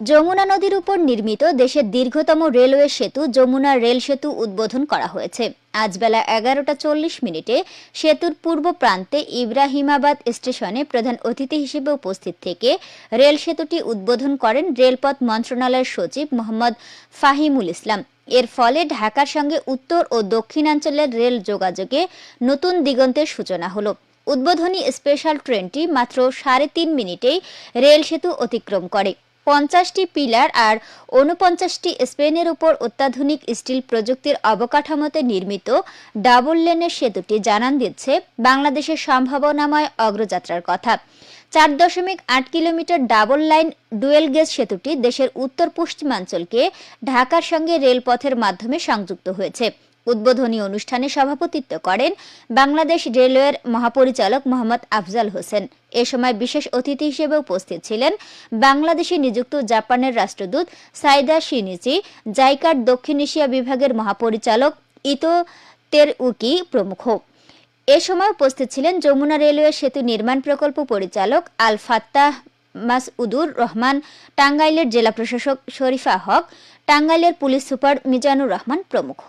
যমুনা নদীর উপর নির্মিত দেশের দীর্ঘতম রেলওয়ে সেতু যমুনা রেল সেতু উদ্বোধন করা হয়েছে। আজ বেলা এগারোটা চল্লিশ মিনিটে সেতুর পূর্ব প্রান্তে ইব্রাহিমাবাদ স্টেশনে প্রধান অতিথি হিসেবে উপস্থিত থেকে রেল সেতুটি উদ্বোধন করেন রেলপথ মন্ত্রণালয়ের সচিব মোহাম্মদ ফাহিমুল ইসলাম। এর ফলে ঢাকার সঙ্গে উত্তর ও দক্ষিণাঞ্চলের রেল যোগাযোগে নতুন দিগন্তের সূচনা হলো। উদ্বোধনী স্পেশাল ট্রেনটি মাত্র সাড়ে তিন মিনিটেই রেল সেতু অতিক্রম করে। পঞ্চাশটি পিলার আর উনপঞ্চাশটি স্পেনের উপর অত্যাধুনিক স্টিল প্রযুক্তির অবকাঠামোতে নির্মিত ডাবল লেনের সেতুটি জানান দিচ্ছে বাংলাদেশের সম্ভাবনাময় অগ্রযাত্রার কথা। চার দশমিক আট kilometre double line dual gauge সেতুটি দেশের উত্তর পশ্চিমাঞ্চলকে ঢাকার সঙ্গে রেলপথের মাধ্যমে সংযুক্ত হয়েছে। উদ্বোধনী অনুষ্ঠানে সভাপতিত্ব করেন বাংলাদেশ রেলওয়ের মহাপরিচালক মোহাম্মদ আফজাল হোসেন। এ সময় বিশেষ অতিথি হিসেবে উপস্থিত ছিলেন বাংলাদেশে নিযুক্ত জাপানের রাষ্ট্রদূত সাইদা শিনিচি, জাইকার দক্ষিণ এশিয়া বিভাগের মহাপরিচালক ইতো তেরউকি প্রমুখ। এ সময় উপস্থিত ছিলেন যমুনা রেলওয়ে সেতু নির্মাণ প্রকল্প পরিচালক আল ফাত্তাহ মাসউদুর রহমান, টাঙ্গাইলের জেলা প্রশাসক শরীফা হক, টাঙ্গাইলের পুলিশ সুপার মিজানুর রহমান প্রমুখ।